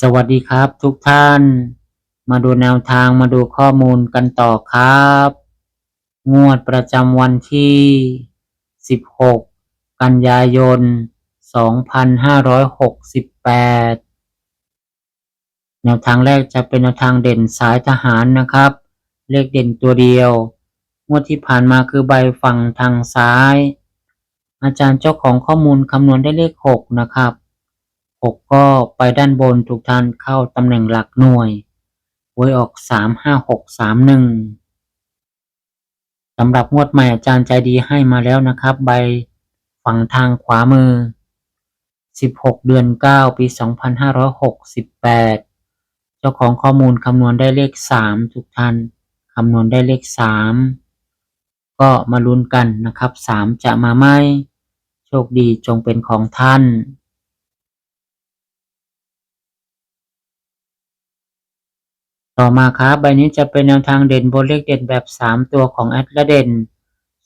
สวัสดีครับทุกท่าน มาดูแนวทางมาดูข้อมูลกันต่อครับ งวดประจำวันที่ 16 กันยายน 2568 แนวทางแรกจะเป็นแนวทางเด่นสายทหารนะครับ เลขเด่นตัวเดียว งวดที่ผ่านมาคือใบฝั่งทางซ้าย อาจารย์เจ้าของข้อมูลคำนวณได้เลข 6 นะครับ 6 ก็ไปด้านบนทุกท่านเข้าตำแหน่งหลักหน่วยหวยออก 3 5 6 3 1สำหรับงวดใหม่อาจารย์ใจดีให้มาแล้วนะครับ ใบฝั่งทางขวามือ 16 เดือน 9 ปี 2568 เจ้าของข้อมูลคำนวณได้เลข 3 ทุกท่านคำนวณได้เลข 3 ก็มาลุ้นกันนะครับ 3 จะมาไหมโชคดีจงเป็นของท่าน ต่อมาครับใบนี้จะเป็นแนวทางเด่นบนเลขเด่นแบบ 3 ตัวของแอดและเด่น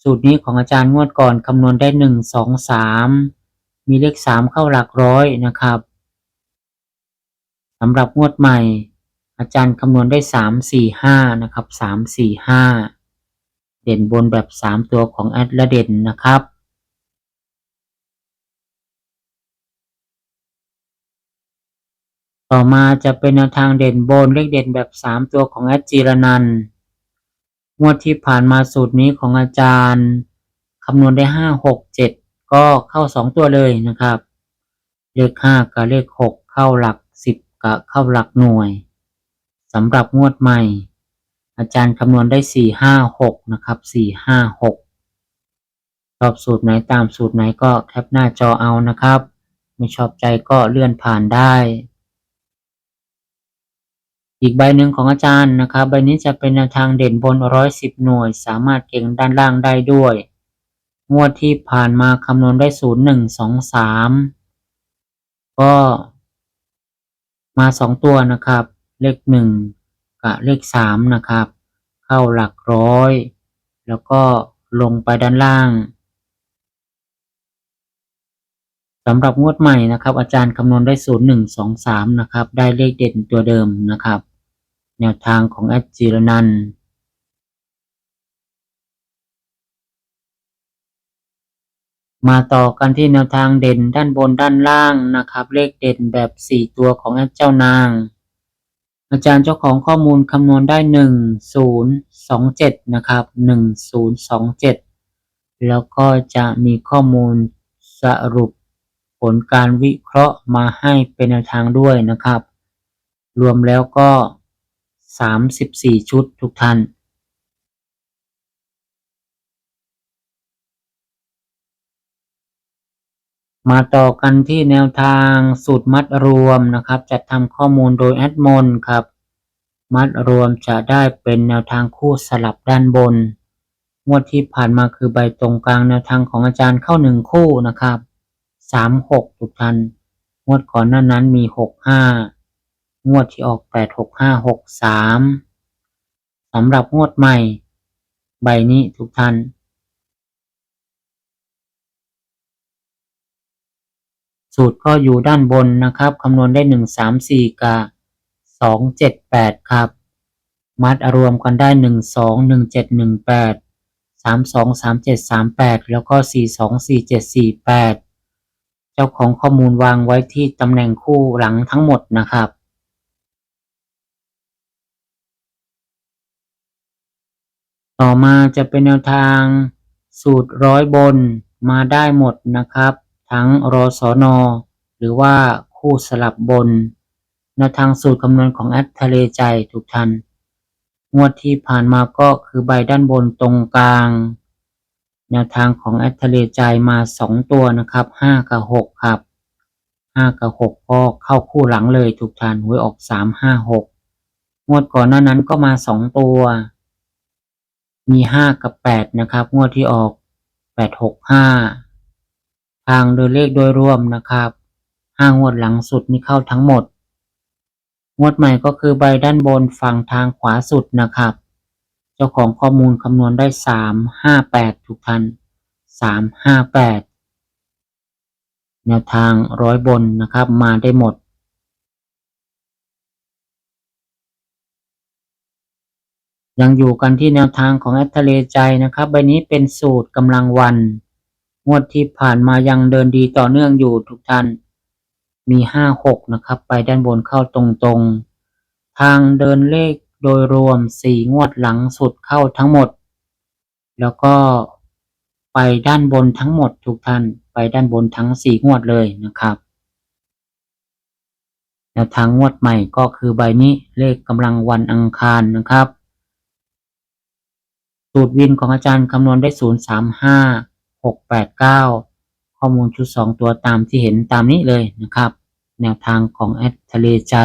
สูตรนี้ของอาจารย์งวดก่อนคำนวณได้ 1 2 3 มีเลข 3 เข้าหลักร้อยนะครับสำหรับงวดใหม่ อาจารย์คำนวณได้ 3 4 5 นะครับ 3 4 5 เด่นบนแบบ 3 ตัวของแอดและเด่นนะครับ ต่อมาจะเป็นแนวทางเด่นโบนเลขเด่นแบบ 3 ตัวของแอดจีรนันงวดที่ผ่านมาสูตรนี้ของอาจารย์คำนวณได้ 5 6 7 ก็เข้า 2 ตัวเลยนะครับ เลข 5 กับเลข 6 เข้าหลัก 10 กับเข้าหลักหน่วยสำหรับงวดใหม่ อาจารย์คำนวณได้ 4 5 6 นะครับ 4 5 6 ชอบสูตรไหนตามสูตรไหนก็แคปหน้าจอเอานะครับ ไม่ชอบใจก็เลื่อนผ่านได้ อีกใบหนึ่งของอาจารย์นะครับ ใบนี้จะเป็นแนวทางเด่นบนร้อยสิบหน่วย สามารถเก่งด้านล่างได้ด้วย งวดที่ผ่านมาคำนวณได้ศูนย์หนึ่งสองสามก็มาสองตัวนะครับ เลขหนึ่งกับเลขสามนะครับ เข้าหลักร้อย แล้วก็ลงไปด้านล่างสำหรับงวดใหม่นะครับ อาจารย์คำนวณได้ 0 1 2 3 นะครับ ได้เลขเด่นตัวเดิมนะครับ แนวทางของแอดจิรนันท์มาต่อกันที่แนวทางเด่นด้านบนด้านล่างนะครับ เลขเด่นแบบ 4 ตัวของแอดเจ้านาง อาจารย์เจ้าของข้อมูลคำนวณได้ 1 0 2 7 นะครับ 1 0 2 7 แล้วก็จะมีข้อมูลสรุปผลการวิเคราะห์มาให้เป็นแนวทางด้วยนะครับ รวมแล้วก็ 34 ชุดทุกท่าน มาต่อกันที่แนวทางสูตรมัดรวมนะครับ จัดทำข้อมูลโดยแอดมอนครับ มัดรวมจะได้เป็นแนวทางคู่สลับด้านบน งวดที่ผ่านมาคือใบตรงกลางแนวทางของอาจารย์เข้าหนึ่งคู่นะครับสามหกทุกท่าน งวดก่อนหน้านั้นมีหกห้า งวดที่ออกแปดหกห้าหกสามสำหรับงวดใหม่ ใบนี้ทุกท่าน สูตรก็อยู่ด้านบนนะครับคำนวณได้หนึ่งสามสี่กับสองเจ็ดแปดครับ มัดรวมกันได้หนึ่งสองหนึ่งเจ็ดหนึ่งแปดสามสองสามเจ็ดสามแปดแล้วก็สี่สองสี่เจ็ดสี่แปดเจ้าของข้อมูลวางไว้ที่ตำแหน่งคู่หลังทั้งหมดนะครับ ต่อมาจะเป็นแนวทางสูตรร้อยบนมาได้หมดนะครับ ทั้งรอสอนอหรือว่าคู่สลับบนแนวทางสูตรคำนวณของแอดทะเลใจทุกท่านงวดที่ผ่านมาก็คือใบด้านบนตรงกลาง แนวทางของแอดทะเลใจมาสองตัวนะครับห้ากับหกครับห้ากับหกก็เข้าคู่หลังเลยถูกทานหวยออกสามห้าหกงวดก่อนหน้านั้นก็มาสองตัว มีห้ากับแปดนะครับ งวดที่ออกแปดหกห้าทางโดยเลขโดยรวมนะครับห้างวดหลังสุดนี่เข้าทั้งหมด งวดใหม่ก็คือใบด้านบนฝั่งทางขวาสุดนะครับ เจ้าของข้อมูลคำนวณได้สามห้าแปดทุกท่านสามห้าแปดแนวทางร้อยบนนะครับมาได้หมด ยังอยู่กันที่แนวทางของแอดทะเลใจนะครับ ใบนี้เป็นสูตรกำลังวัน งวดที่ผ่านมายังเดินดีต่อเนื่องอยู่ทุกท่าน มีห้าหกนะครับ ไปด้านบนเข้าตรงๆ ทางเดินเลขโดยรวมสี่งวดหลังสุดเข้าทั้งหมด แล้วก็ไปด้านบนทั้งหมดทุกท่าน ไปด้านบนทั้งสี่งวดเลยนะครับแนวทางงวดใหม่ก็คือใบนี้เลขกำลังวันอังคารนะครับ สูตรวินของอาจารย์คำนวณได้ศูนย์สามห้าหกแปดเก้าข้อมูลชุดสองตัวตามที่เห็นตามนี้เลยนะครับ แนวทางของแอดทะเลใจ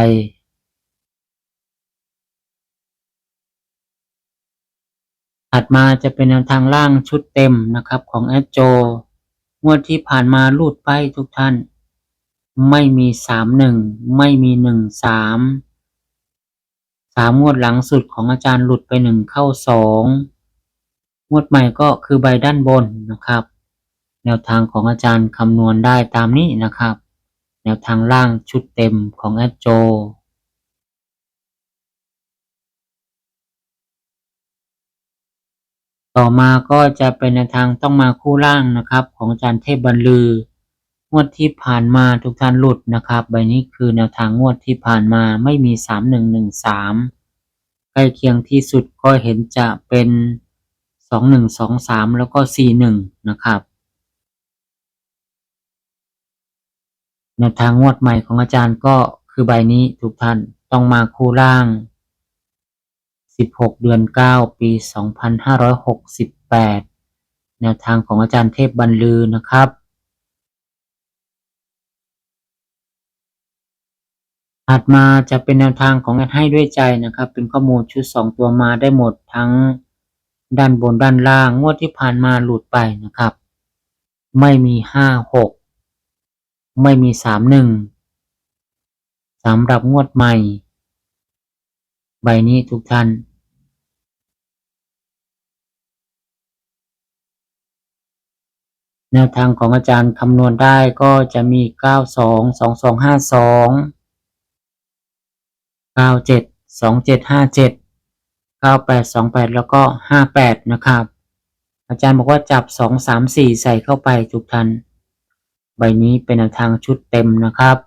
ถัดมาจะเป็นแนวทางล่างชุดเต็มนะครับของแอดโจ งวดที่ผ่านมาลูดไปทุกท่าน ไม่มีสามหนึ่งไม่มีหนึ่งสามสามงวดหลังสุดของอาจารย์หลุดไปหนึ่งเข้าสอง งวดใหม่ก็คือใบด้านบนนะครับ แนวทางของอาจารย์คำนวณได้ตามนี้นะครับ แนวทางล่างชุดเต็มของแอดโจต่อมาก็จะเป็นแนวทางต้องมาคู่ล่างนะครับ ของอาจารย์เทพบรรลืองวดที่ผ่านมาทุกท่านหลุดนะครับ ใบนี้คือแนวทางงวดที่ผ่านมาไม่มีสามหนึ่งหนึ่งสามใกล้เคียงที่สุดก็เห็นจะเป็น องหนึ่งสองสามแล้วก็สี่หนึ่งนะครับแนวทางงวดใหม่ของอาจารย์ก็คือใบนี้ทุกท่านต้องมาคู่ล่าง 16 เดือน 9 ปี 2568 แนวทางของอาจารย์เทพบรรลือนะครับ ถัดมาจะเป็นแนวทางของแอดให้ด้วยใจนะครับ เป็นข้อมูลชุด 2 ตัวมาได้หมดทั้ง ด้านบนด้านล่างงวดที่ผ่านมาหลุดไปนะครับ ไม่มี5 6ไม่มี3 1สำหรับงวดใหม่ ใบนี้ทุกท่านแนวทางของอาจารย์คำนวณได้ก็จะมี 92 2252 97 2757 9828 แล้วก็ 58 นะครับ อาจารย์บอกว่าจับ 2 3 4 ใส่เข้าไปทุกท่านใบนี้เป็นแนวทางชุดเต็มนะครับ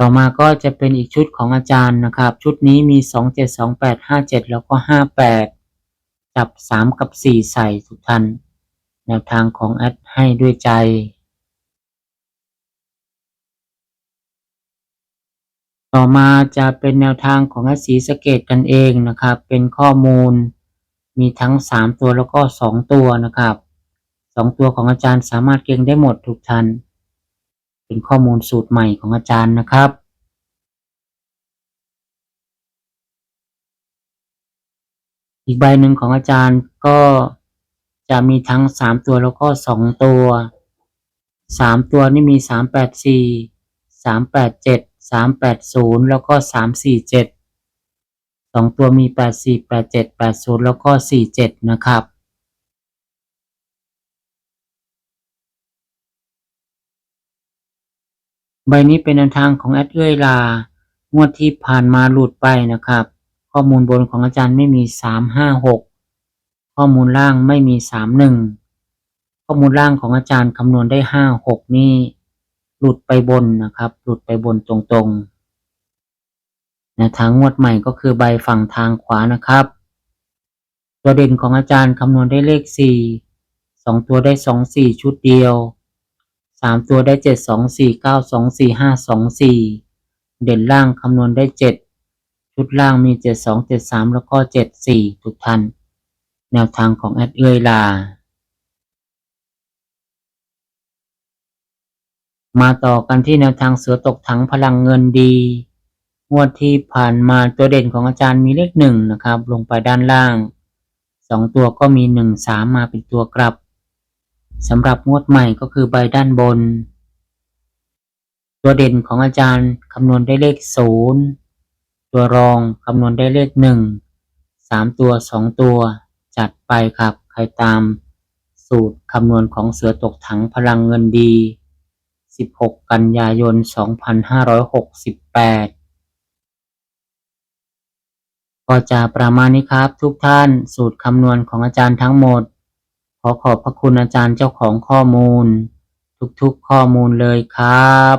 ต่อมาก็จะเป็นอีกชุดของอาจารย์นะครับ ชุดนี้มี 2 7 2 8 5 7 แล้วก็ 58 จับ 3 กับ 4 ใส่ทุกท่านแนวทางของแอดให้ด้วยใจ ต่อมาจะเป็นแนวทางของสีสเกตกันเองนะครับ เป็นข้อมูล มีทั้ง 3 ตัวแล้วก็ 2 ตัวนะครับ 2 ตัวของอาจารย์สามารถเก่งได้หมดทุกท่านเป็นข้อมูลสูตรใหม่ของอาจารย์นะครับอีกใบหนึ่งของอาจารย์ก็จะมีทั้งสามตัวแล้วก็สองตัวสามตัวนี่มีสามแปด สามแปดศูนย์แล้วก็สามสี่เจ็ดสองตัวมีแปดสี่แปดเจ็ดแปดศูนย์แล้วก็สี่เจ็ดนะครับ ใบนี้เป็นแนวทางของแอดเอื้อยลางวดที่ผ่านมาหลุดไปนะครับ ข้อมูลบนของอาจารย์ไม่มีสามห้าหกข้อมูลล่างไม่มีสามหนึ่งข้อมูลล่างของอาจารย์คำนวณได้ห้าหกนี่ หลุดไปบนนะครับ หลุดไปบนตรงๆแนวทางงวดใหม่ก็คือใบฝั่งทางขวานะครับ ตัวเด่นของอาจารย์คำนวณได้เลขสี่สองตัวได้สองสี่ชุดเดียวสามตัวได้เจ็ดสองสี่เด่นล่างคำนวณได้เจ็ดชุดล่างมี 72 73 แล้วก็ 74 ทุกท่าน แนวทางของแอดเอื้อยลา มาต่อกันที่แนวทางเสือตกถังพลังเงินดีงวดที่ผ่านมาตัวเด่นของอาจารย์มีเลขหนึ่งนะครับ ลงไปด้านล่างสองตัวก็มีหนึ่งสามมาเป็นตัวกลับสำหรับงวดใหม่ก็คือใบด้านบน ตัวเด่นของอาจารย์คำนวณได้เลขศูนย์ตัวรองคำนวณได้เลขหนึ่งสามตัวสองตัว จัดไปครับ ใครตาม สูตรคำนวณของเสือตกถังพลังเงินดี 16 กันยายน 2568 ก็จะประมาณนี้ครับ ทุกท่านสูตรคำนวณของอาจารย์ทั้งหมด ขอขอบพระคุณอาจารย์เจ้าของข้อมูล ทุกๆข้อมูลเลยครับ